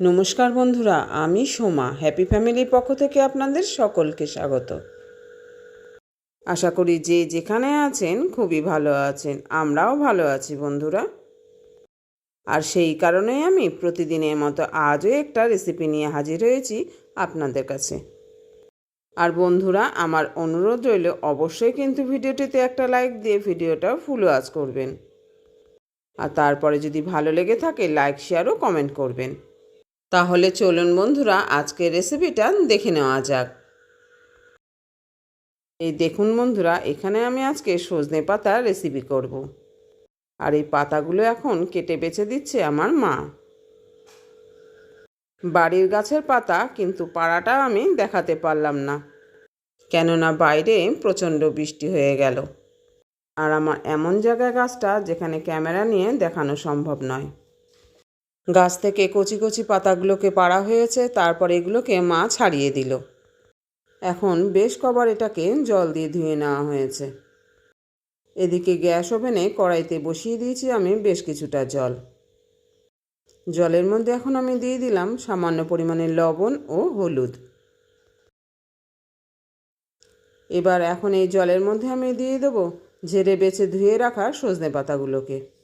নমস্কার বন্ধুরা, আমি সোমা। হ্যাপি ফ্যামিলির পক্ষ থেকে আপনাদের সকলকে স্বাগত। আশা করি যে যেখানে আছেন খুবই ভালো আছেন। আমরাও ভালো আছি বন্ধুরা। আর সেই কারণেই আমি প্রতিদিনের মতো আজও একটা রেসিপি নিয়ে হাজির হয়েছি আপনাদের কাছে। আর বন্ধুরা, আমার অনুরোধ রইল অবশ্যই কিন্তু ভিডিওটিতে একটা লাইক দিয়ে ভিডিওটা ফুল ওয়াচ করবেন। আর তারপরে যদি ভালো লেগে থাকে লাইক শেয়ার ও কমেন্ট করবেন। তাহলে চলুন বন্ধুরা, আজকের রেসিপিটা দেখে নেওয়া যাক। এই দেখুন বন্ধুরা, এখানে আমি আজকে সজনে পাতা রেসিপি করব। আর এই পাতাগুলো এখন কেটে বেছে দিচ্ছে আমার মা। বাড়ির গাছের পাতা, কিন্তু পাড়াটা আমি দেখাতে পারলাম না। কেননা বাইরে প্রচণ্ড বৃষ্টি হয়ে গেল। আর আমার এমন জায়গায় গাছটা যেখানে ক্যামেরা নিয়ে দেখানো সম্ভব নয়। গাছ থেকে কচি কচি পাতাগুলোকে পাড়া হয়েছে, তারপর এগুলোকে মা ছাড়িয়ে দিল। এখন বেশ কবার এটাকে জল দিয়ে ধুয়ে নেওয়া হয়েছে। এদিকে গ্যাস ওভেনে কড়াইতে বসিয়ে দিয়েছি আমি বেশ কিছুটা জল। জলের মধ্যে এখন আমি দিয়ে দিলাম সামান্য পরিমাণে লবণ ও হলুদ। এবার এখন এই জলের মধ্যে আমি দিয়ে দেবো, ঝেড়ে বেছে ধুয়ে রাখা সজনে পাতাগুলোকে।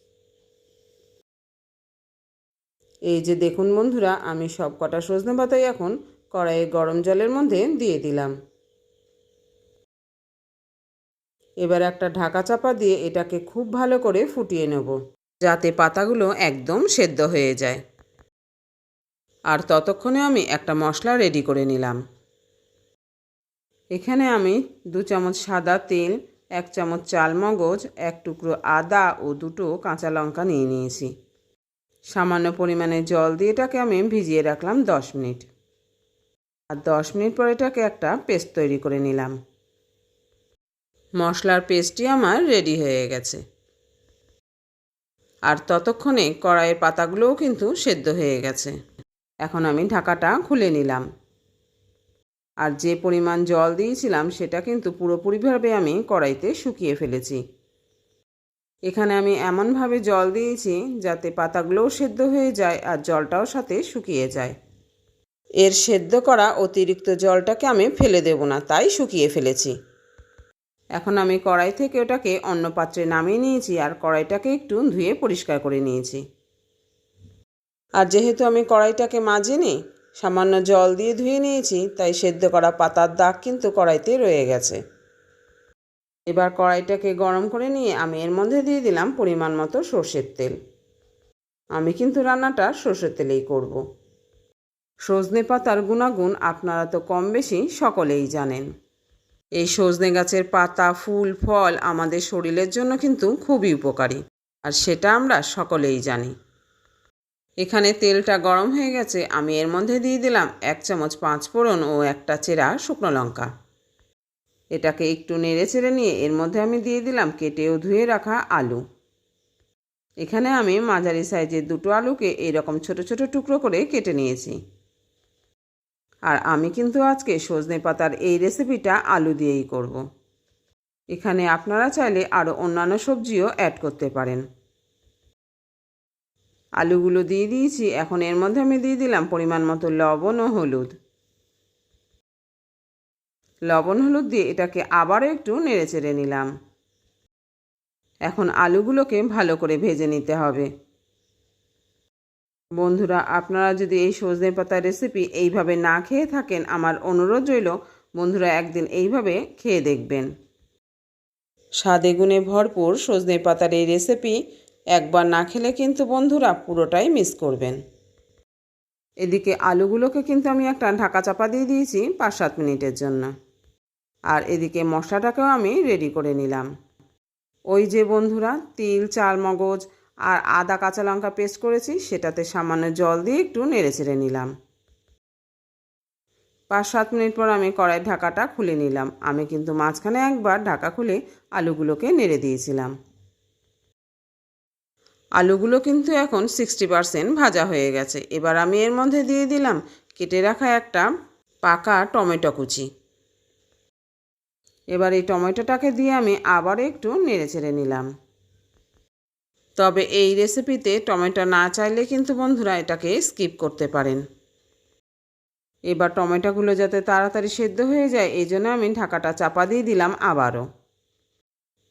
এই যে দেখুন বন্ধুরা, আমি সব কটা সজনে পাতাই এখন কড়াইয়ে গরম জলের মধ্যে দিয়ে দিলাম। এবার একটা ঢাকা চাপা দিয়ে এটাকে খুব ভালো করে ফুটিয়ে নেব, যাতে পাতাগুলো একদম সেদ্ধ হয়ে যায়। আর ততক্ষণে আমি একটা মশলা রেডি করে নিলাম। এখানে আমি দু চামচ সাদা তেল, এক চামচ চাল মগজ এক টুকরো আদা ও দুটো কাঁচা লঙ্কা নিয়ে নিয়েছি। সামান্য পরিমাণে জল দিয়ে এটাকে আমি ভিজিয়ে রাখলাম দশ মিনিট। আর দশ মিনিট পর এটাকে একটা পেস্ট তৈরি করে নিলাম। মশলার পেস্টটি আমার রেডি হয়ে গেছে। আর ততক্ষণে কড়াইয়ের পাতাগুলোও কিন্তু সেদ্ধ হয়ে গেছে। এখন আমি ঢাকাটা খুলে নিলাম। আর যে পরিমাণ জল দিয়েছিলাম সেটা কিন্তু পুরোপুরিভাবে আমি কড়াইতে শুকিয়ে ফেলেছি। এখানে আমি এমনভাবে জল দিয়েছি যাতে পাতাগুলোও সেদ্ধ হয়ে যায় আর জলটাও সাথে শুকিয়ে যায়। এর সেদ্ধ করা অতিরিক্ত জলটাকে আমি ফেলে দেব না, তাই শুকিয়ে ফেলেছি। এখন আমি কড়াই থেকে ওটাকে অন্য পাত্রে নামিয়ে নিয়েছি আর কড়াইটাকে একটু ধুয়ে পরিষ্কার করে নিয়েছি। আর যেহেতু আমি কড়াইটাকে মাজিনি, সামান্য জল দিয়ে ধুয়ে নিয়েছি, তাই সেদ্ধ করা পাতার দাগ কিন্তু কড়াইতে রয়ে গেছে। এবার কড়াইটাকে গরম করে নিয়ে আমি এর মধ্যে দিয়ে দিলাম পরিমাণ মতো সর্ষের তেল। আমি কিন্তু রান্নাটা সর্ষের তেলেই করব। সজনে পাতার গুণাগুণ আপনারা তো কম বেশি সকলেই জানেন। এই সজনে গাছের পাতা, ফুল, ফল আমাদের শরীরের জন্য কিন্তু খুবই উপকারী, আর সেটা আমরা সকলেই জানি। এখানে তেলটা গরম হয়ে গেছে, আমি এর মধ্যে দিয়ে দিলাম এক চামচ পাঁচ ফোড়ন ও একটা চেরা শুকনো লঙ্কা। এটাকে একটু নেড়ে চেড়ে নিয়ে এর মধ্যে আমি দিয়ে দিলাম কেটেও ধুয়ে রাখা আলু। এখানে আমি মাঝারি সাইজের দুটো আলুকে এইরকম ছোট ছোট টুকরো করে কেটে নিয়েছি। আর আমি কিন্তু আজকে সজনে পাতার এই রেসিপিটা আলু দিয়েই করব। এখানে আপনারা চাইলে আরও অন্যান্য সবজিও অ্যাড করতে পারেন। আলুগুলো দিয়ে দিয়েছি, এখন এর মধ্যে আমি দিয়ে দিলাম পরিমাণ মতো লবণ ও হলুদ। লবণ, হলুদ দিয়ে এটাকে আবারও একটু নেড়ে চেড়ে নিলাম। এখন আলুগুলোকে ভালো করে ভেজে নিতে হবে। বন্ধুরা, আপনারা যদি এই সজনে পাতার রেসিপি এইভাবে না খেয়ে থাকেন, আমার অনুরোধ রইল, বন্ধুরা একদিন এইভাবে খেয়ে দেখবেন। স্বাদে গুণে ভরপুর সজনে পাতার এই রেসিপি একবার না খেলে কিন্তু বন্ধুরা পুরোটাই মিস করবেন। এদিকে আলুগুলোকে কিন্তু আমি একটা ঢাকা চাপা দিয়ে দিয়েছি পাঁচ সাত মিনিটের জন্য। আর এদিকে মশলাটাকেও আমি রেডি করে নিলাম। ওই যে বন্ধুরা, তিল চাল মগজ আর আদা কাঁচা লঙ্কা পেস্ট করেছি, সেটাতে সামান্য জল দিয়ে একটু নেড়ে চেড়ে নিলাম। পাঁচ সাত মিনিট পর আমি কড়াই ঢাকাটা খুলে নিলাম। আমি কিন্তু মাঝখানে একবার ঢাকা খুলে আলুগুলোকে নেড়ে দিয়েছিলাম। আলুগুলো কিন্তু এখন সিক্সটি পারসেন্ট ভাজা হয়ে গেছে। এবার আমি এর মধ্যে দিয়ে দিলাম কেটে রাখা একটা পাকা টমেটো কুচি। এবার এই টমেটোটাকে দিয়ে আমি আবার একটু নেড়ে ছেড়ে নিলাম। তবে এই রেসিপিতে টমেটো না চাইলে কিন্তু বন্ধুরা এটাকে স্কিপ করতে পারেন। এবার টমেটোগুলো যাতে তাড়াতাড়ি সেদ্ধ হয়ে যায়, এই জন্য আমি ঢাকাটা চাপা দিয়ে দিলাম আবারও।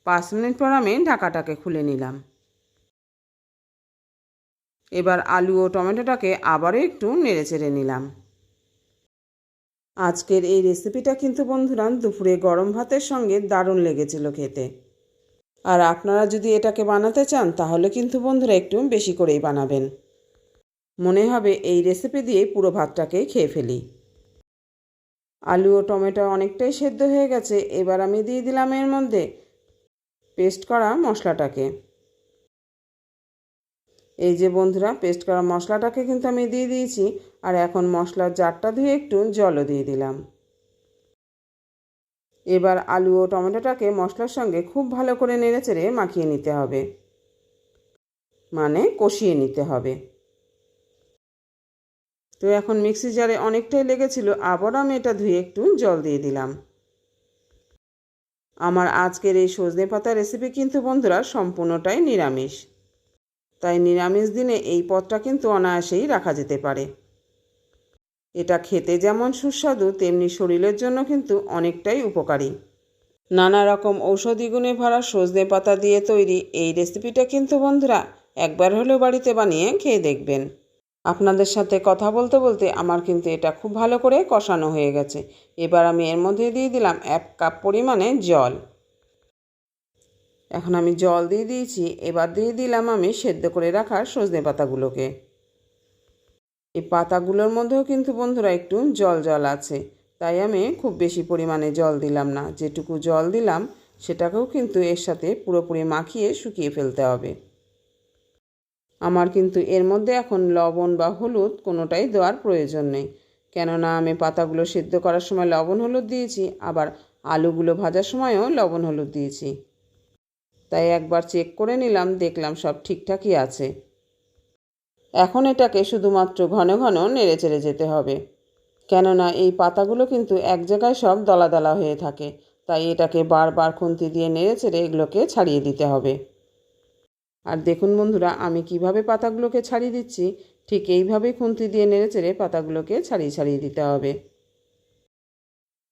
পাঁচ মিনিট পর আমি ঢাকাটাকে খুলে নিলাম। এবার আলু ও টমেটোটাকে আবারও একটু নেড়ে চেড়ে নিলাম। আজকের এই রেসিপিটা কিন্তু বন্ধুরা দুপুরে গরম ভাতের সঙ্গে দারুণ লেগেছিল খেতে। আর আপনারা যদি এটাকে বানাতে চান, তাহলে কিন্তু বন্ধুরা একটু বেশি করেই বানাবেন। মনে হবে এই রেসিপি দিয়ে পুরো ভাতটাকে খেয়ে ফেলি। আলু ও টমেটো অনেকটাই সেদ্ধ হয়ে গেছে, এবার আমি দিয়ে দিলাম এর মধ্যে পেস্ট করা মশলাটাকে। এই যে বন্ধুরা, পেস্ট করা মশলাটাকে কিন্তু আমি দিয়ে দিয়েছি। আর এখন মশলার জারটা ধুয়ে একটু জলও দিয়ে দিলাম। এবার আলু ও টমেটোটাকে মশলার সঙ্গে খুব ভালো করে নেড়েচেড়ে মাখিয়ে নিতে হবে। মানে কষিয়ে নিতে হবে। তো এখন মিক্সি জারে অনেকটাই লেগেছিল, আবার আমি এটা ধুয়ে একটু জল দিয়ে দিলাম। আমার আজকের এই সজনে পাতা রেসিপি কিন্তু বন্ধুরা সম্পূর্ণটাই নিরামিষ। তাই নিরামিষ দিনে এই পদটা কিন্তু অনায়াসেই রাখা যেতে পারে। এটা খেতে যেমন সুস্বাদু, তেমনি শরীরের জন্য কিন্তু অনেকটাই উপকারী। নানা রকম ঔষধি গুণে ভরা সজনে পাতা দিয়ে তৈরি এই রেসিপিটা কিন্তু বন্ধুরা একবার হলেও বাড়িতে বানিয়ে খেয়ে দেখবেন। আপনাদের সাথে কথা বলতে বলতে আমার কিন্তু এটা খুব ভালো করে কষানো হয়ে গেছে। এবার আমি এর মধ্যে দিয়ে দিলাম এক কাপ পরিমাণে জল। এখন আমি জল দিয়ে দিয়েছি, এবার দিয়ে দিলাম আমি সেদ্ধ করে রাখা সজনে পাতাগুলোকে। এই পাতাগুলোর মধ্যেও কিন্তু বন্ধুরা একটু জল জল আছে। তাই আমি খুব বেশি পরিমাণে জল দিলাম না। যেটুকু জল দিলাম, সেটাকেও কিন্তু এর সাথে পুরোপুরি মাখিয়ে শুকিয়ে ফেলতে হবে। আমার কিন্তু এর মধ্যে এখন লবণ বা হলুদ কোনোটাই দেওয়ার প্রয়োজন নেই। কেননা আমি পাতাগুলো সেদ্ধ করার সময় লবণ হলুদ দিয়েছি, আবার আলুগুলো ভাজার সময়ও লবণ হলুদ দিয়েছি। তাই একবার চেক করে নিলাম, দেখলাম সব ঠিকঠাকই আছে। এখন এটাকে শুধুমাত্র ঘন ঘন নেড়ে চেড়ে যেতে হবে। কেননা এই পাতাগুলো কিন্তু এক জায়গায় সব দলা দলা হয়ে থাকে, তাই এটাকে বারবার খুন্তি দিয়ে নেড়ে চেড়ে এগুলোকে ছাড়িয়ে দিতে হবে। আর দেখুন বন্ধুরা, আমি কীভাবে পাতাগুলোকে ছাড়িয়ে দিচ্ছি, ঠিক এইভাবেই খুন্তি দিয়ে নেড়ে চেড়ে পাতাগুলোকে ছাড়িয়ে ছাড়িয়ে দিতে হবে।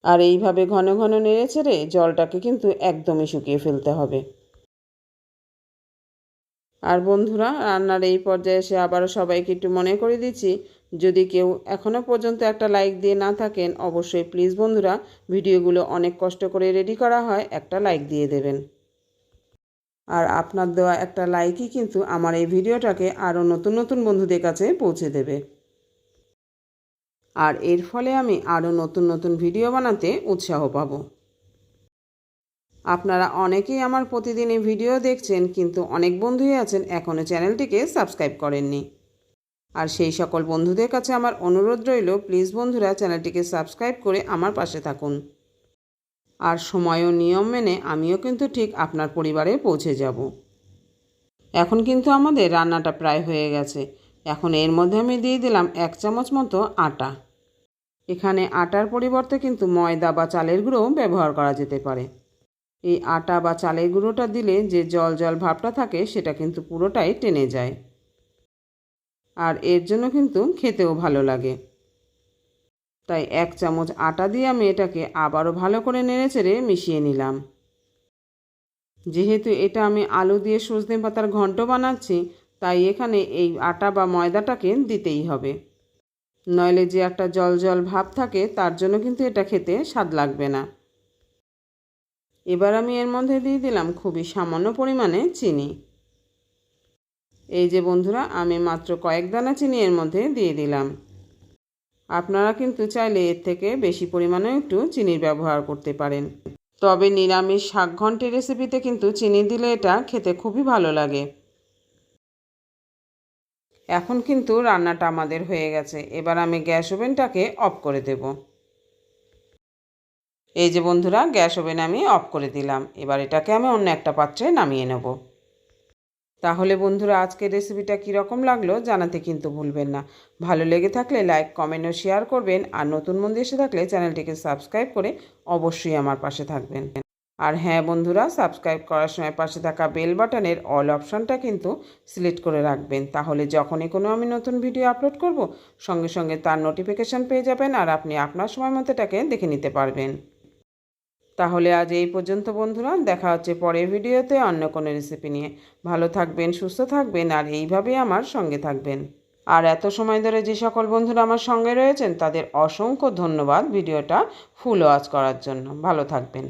আর এইভাবে ঘন ঘন নেড়ে চেড়ে জলটাকে কিন্তু একদমই শুকিয়ে ফেলতে হবে। আর বন্ধুরা, রান্নার এই পর্যায়ে এসে আবারও সবাইকে একটু মনে করে দিচ্ছি, যদি কেউ এখনও পর্যন্ত একটা লাইক দিয়ে না থাকেন, অবশ্যই প্লিজ বন্ধুরা, ভিডিওগুলো অনেক কষ্ট করে রেডি করা হয়, একটা লাইক দিয়ে দেবেন। আর আপনার দেওয়া একটা লাইকই কিন্তু আমার এই ভিডিওটাকে আরও নতুন নতুন বন্ধুদের কাছে পৌঁছে দেবে। আর এর ফলে আমি আরও নতুন নতুন ভিডিও বানাতে উৎসাহ পাবো। আপনারা অনেকেই আমার প্রতিদিন এই ভিডিও দেখছেন, কিন্তু অনেক বন্ধুই আছেন এখনও চ্যানেলটিকে সাবস্ক্রাইব করেননি। আর সেই সকল বন্ধুদের কাছে আমার অনুরোধ রইল, প্লিজ বন্ধুরা চ্যানেলটিকে সাবস্ক্রাইব করে আমার পাশে থাকুন। আর সময় ও নিয়ম মেনে আমিও কিন্তু ঠিক আপনার পরিবারে পৌঁছে যাব। এখন কিন্তু আমাদের রান্নাটা প্রায় হয়ে গেছে। এখন এর মধ্যে আমি দিয়ে দিলাম এক চামচ মতো আটা। এখানে আটার পরিবর্তে কিন্তু ময়দা বা চালের গুঁড়ো ব্যবহার করা যেতে পারে। এই আটা বা চালের গুঁড়োটা দিলে যে জল জল ভাবটা থাকে, সেটা কিন্তু পুরোটাই টেনে যায়। আর এর জন্য কিন্তু খেতেও ভালো লাগে। তাই এক চামচ আটা দিয়ে আমি এটাকে আবারও ভালো করে নেড়েচেড়ে মিশিয়ে নিলাম। যেহেতু এটা আমি আলু দিয়ে সজনে পাতার ঘন্ট বানাচ্ছি, তাই এখানে এই আটা বা ময়দাটাকে দিতেই হবে। নইলে যে একটা জল জল ভাব থাকে, তার জন্য কিন্তু এটা খেতে স্বাদ লাগবে না। এবার আমি এর মধ্যে দিয়ে দিলাম খুবই সামান্য পরিমাণে চিনি। এই যে বন্ধুরা, আমি মাত্র কয়েক দানা চিনি এর মধ্যে দিয়ে দিলাম। আপনারা কিন্তু চাইলে এর থেকে বেশি পরিমাণে একটু চিনির ব্যবহার করতে পারেন। তবে নিরামিষ শাক ঘন্টি রেসিপিতে কিন্তু চিনি দিলে এটা খেতে খুবই ভালো লাগে। এখন কিন্তু রান্নাটা আমাদের হয়ে গেছে। এবার আমি গ্যাস ওভেনটাকে অফ করে দেব। এই যে বন্ধুরা, গ্যাস ওভেন আমি অফ করে দিলাম। এবার এটাকে আমি অন্য একটা পাত্রে নামিয়ে নেব। তাহলে বন্ধুরা, আজকের রেসিপিটা কীরকম লাগল জানাতে কিন্তু ভুলবেন না। ভালো লেগে থাকলে লাইক, কমেন্ট ও শেয়ার করবেন। আর নতুন বন্ধু এসে থাকলে চ্যানেলটিকে সাবস্ক্রাইব করে অবশ্যই আমার পাশে থাকবেন। আর হ্যাঁ বন্ধুরা, সাবস্ক্রাইব করার সময় পাশে থাকা বেল বাটনের অল অপশানটা কিন্তু সিলেক্ট করে রাখবেন। তাহলে যখনই কোনো আমি নতুন ভিডিও আপলোড করব, সঙ্গে সঙ্গে তার নোটিফিকেশান পেয়ে যাবেন আর আপনি আপনার সময় মতো এটাকে দেখে নিতে পারবেন। তাহলে আজ এই পর্যন্ত বন্ধুরা, দেখা হচ্ছে পরের ভিডিওতে অন্য কোনো রেসিপি নিয়ে। ভালো থাকবেন, সুস্থ থাকবেন, আর এইভাবেই আমার সঙ্গে থাকবেন। আর এত সময় ধরে যে সকল বন্ধুরা আমার সঙ্গে রয়েছেন, তাদের অসংখ্য ধন্যবাদ ভিডিওটা ফুল ওয়াচ করার জন্য। ভালো থাকবেন।